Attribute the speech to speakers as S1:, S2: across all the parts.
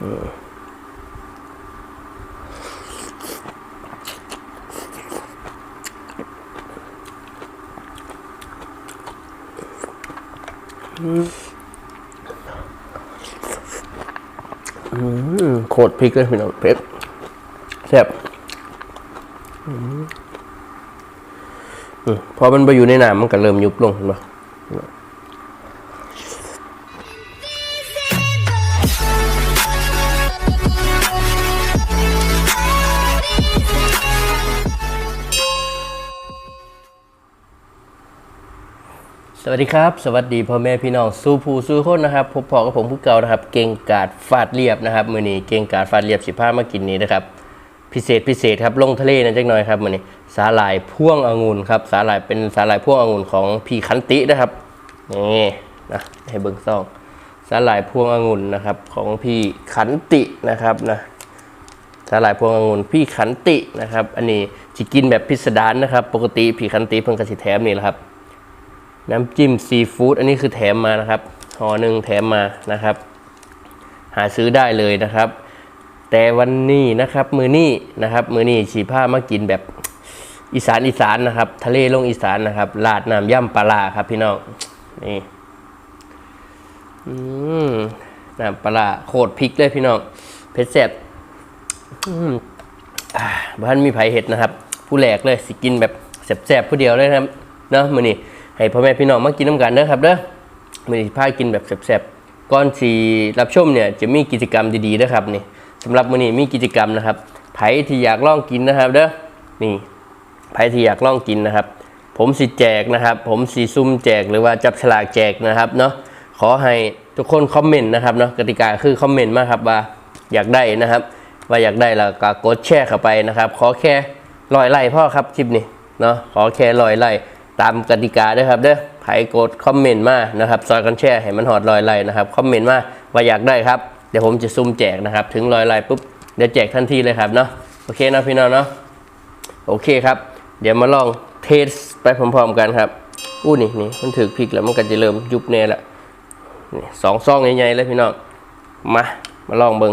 S1: อืมโคตรพริกเลยพี่น้องเผ็ดแซ่บอืมพอมันไปอยู่ในน้ำมันก็เริ่มยุบลงเห็นปะ วัสดีครับ สวัสดีพ่อแม่พี่น้องสู้ผู้สู้คนนะครับพบพอกับผมผู้เก่านะครับ เก่งกาดฟาดเรียบนะครับมือนี้เก่งกาดฟาดเรียบสิบห้ามากินนี้นะครับพิเศษพิเศษครับลงทะเลนะจักหน่อยครับมือนี้สาหร่ายพ่วงองุ่นครับสาหร่ายเป็นสาหร่ายพ่วงองุ่นของพี่ขันตินะครับนี่นะให้เบิ้งซองสาหร่ายพ่วงองุ่นนะครับของพี่ขันตินะครับนะสาหร่ายพวงองุ่นพี่ขันตินะครับ อันนี้จะกินแบบพิสดารนะครับ ปกติพี่ขันติเพิ่งกระสิแถมนี่แหละครับ น้ำจิ้มซีฟู้ดอันนี้คือแถมมานะครับห่อหนึ่งแถมมานะครับ หาซื้อได้เลยนะครับ แต่วันนี้นะครับมือนี้นะครับ มือนี้ฉีผ้ามากินแบบอีสานอีสานนะครับ ทะเลลงอีสานนะครับลาดน้ำย่ำปลาครับพี่น้องนี่น้ำปลาโคตรพริกเลยพี่น้องเผ็ดแซ่บบ้านมีไผเห็ดนะครับ ผู้แหลกเลยสิกินแบบแซ่บๆผู้เดียวเลยนะครับเนาะมือนี้ ให้พ่อแม่พี่น้องมากินน้ำกันเด้อครับเด้อมือนี้พากินแบบแซ่บๆก่อนสีรับชมเนี่ยจะมีกิจกรรมดีๆนะครับนี่สำหรับมือนี้มีกิจกรรมนะครับไผที่อยากลองกินนะครับเด้อนี่ใครที่อยากลองกินนะครับ ผมสิแจกนะครับ ผมสีซุ่มแจกหรือว่าจับฉลากแจกนะครับเนาะขอให้ทุกคนคอมเมนต์นะครับเนาะกติกาคือคอมเมนต์มาครับว่าอยากได้นะครับ ว่าอยากได้แล้วก็กดแชร์เข้าไปนะครับ ขอแค่ร้อยไลค์พ่อครับคลิปนี้เนาะขอแค่ร้อยไลค์ ตามกติกาด้วยครับเด้อไผกดคอมเมนต์มานะครับซอยกันแชร์ให้มันหอดรอยไลนะครับคอมเมนต์มาว่าอยากได้ครับเดี๋ยวผมจะซุ่มแจกนะครับ ถึงรอยไลปุ๊บเดี๋ยวแจกทันทีเลยครับเนาะโอเคนะพี่น้องเนาะโอเคครับ เดี๋ยวมาลองเทสไปพร้อมๆกันครับอู้นี่นี่มันถือพริกแล้วมันก็จะเริ่มยุบแน่ละสองซองใหญ่ๆเลยพี่น้องมามาลองเบิง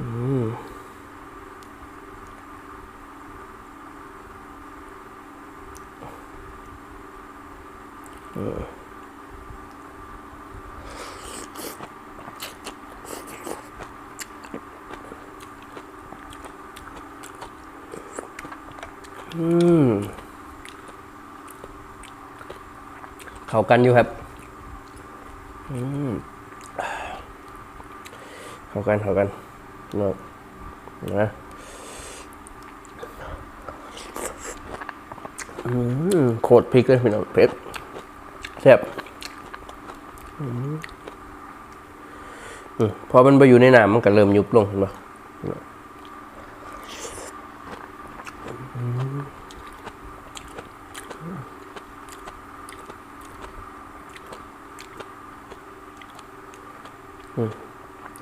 S1: อืม เอออืมเข้ากันอยู่ครับอืมเข้ากันเข้ากันเนาะนะอืมโคตรพริกเลยพี่น้องเผ็ด แซ่บอืมอืมพอมันไปอยู่ในน้ำมันก็เริ่มยุบลงเห็นปะ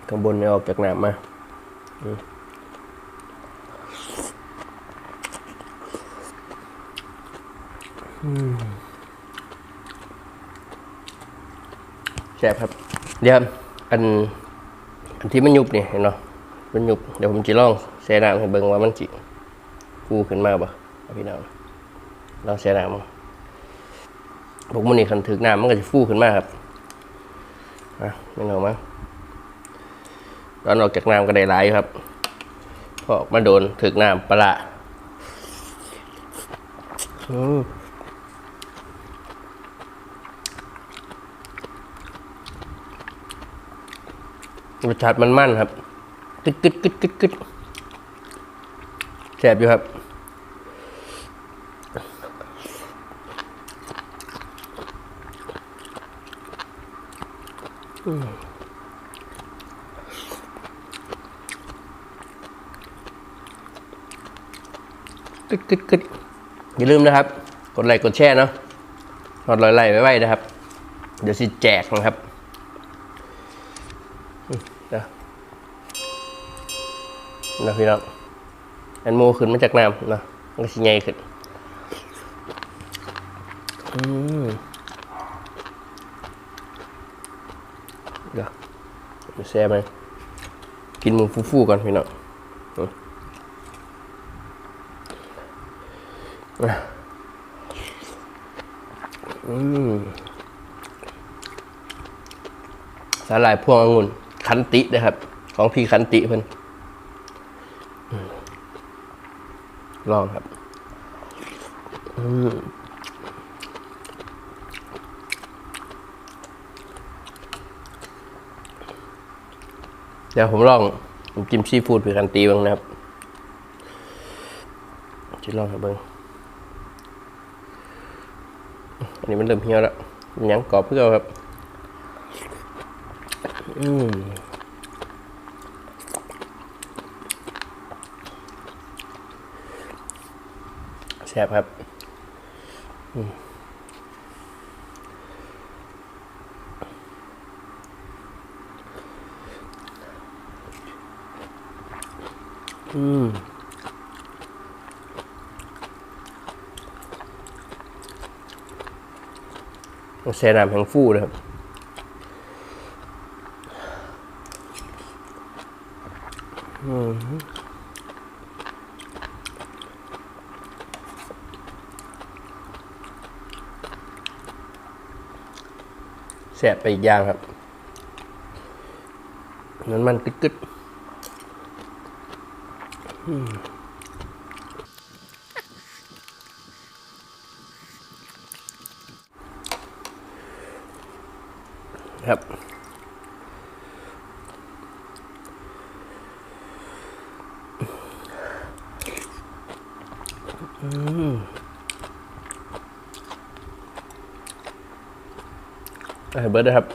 S1: ข้างบนเนี่ยออกจากน้ำมาอืมอืม แซ่บครับ เดี๋ยวอันอันที่มันยุบเนี่ยเห็นเนาะมันยุบเดี๋ยวผมจะลองแช่น้ำให้เบิ่งว่ามันจิฟูขึ้นมาบ่พี่น้องลองแช่น้ำมั้งพวกมันนี่คันถึกน้ำมันก็จะฟูขึ้นมาครับอะไม่เอามั้งตอนออกจากน้ำก็ได้หลายครับเพราะมาโดนถึกน้ำปลาร้าอืม รสชาติมันมันครับกึดกึดกึดกึดกึดแสบอยู่ครับกึดกึดกึดอย่าลืมนะครับ กดไลค์กดแชร์เนาะกดไลค์ไลค์ไว้ๆนะครับ เดี๋ยวสิแจกนะครับ อืมเดี๋ยวนะพี่น้องอันโมขึ้นมาจากน้ำนะมันก็สิใหญ่ขึ้นอืมเดี๋ยวแซ่บไหมกินหมูฟูๆก่อนพี่น้องอืมสาหร่ายพวงองุ่น คันตินะครับ ของพี่คันติเพิ่นลองครับเดี๋ยวผมลองน้ำจิ้มซีฟู้ดพี่คันตีบ้างนะครับจะลองครับเบิ้งอันนี้มันเริ่มเหี่ยวแล้วยังกรอบเพื่อครับ อืมแซ่บครับอืมต้องแช่น้ำแห้งฟูนะครับ อืมแสบไปอีกอย่างครับนั้นมันกึดๆครับ อืมเบิร์ดนะครับ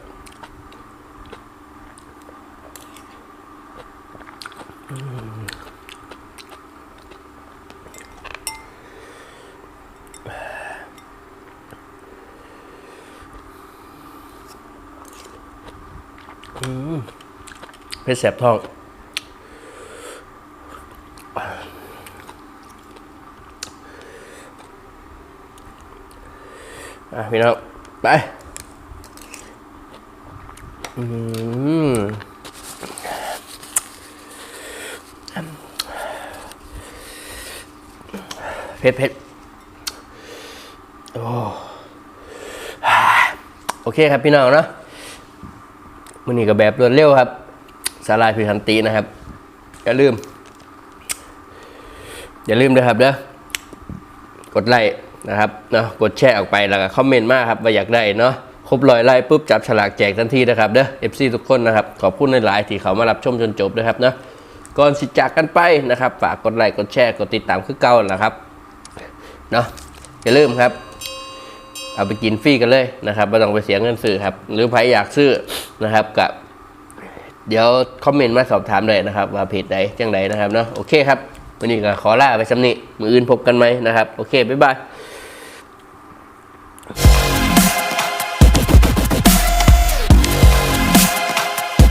S1: เพชรแสบท้อง อะพี่น้องไป เผ็ดเผ็ดโอ้โอเคครับพี่น้องเนาะมือนี้ก็แบบรวดเร็วครับ สาลายพิคันตีนะครับ อย่าลืม อย่าลืมด้วยครับเด้อกดไลค์นะครับเนาะกดแชร์ออกไปแล้วก็คอมเมนต์มาครับว่าอยากได้เนาะ ครบร้อยไลค์ปุ๊บจับฉลากแจกทันทีนะครับเด้อ FC ทุกคนนะครับ ขอบคุณในหลายที่เขามารับชมจนจบนะครับเนาะก่อนสิจากกันไปนะครับ ฝากกดไลค์กดแชร์กดติดตามคือเก่านะครับเนาะอย่าลืมครับ เอาไปกินฟรีกันเลยนะครับไม่ต้องไปเสียเงินซื้อครับ หรือใครอยากซื้อนะครับกับเดี๋ยวคอมเมนต์มาสอบถามเลยนะครับ ว่าเพจใดจังใดนะครับเนาะโอเคครับวันนี้ก็ขอลาไปสำนีมืออื่นพบกันไหมนะครับ โอเค บ๊ายบาย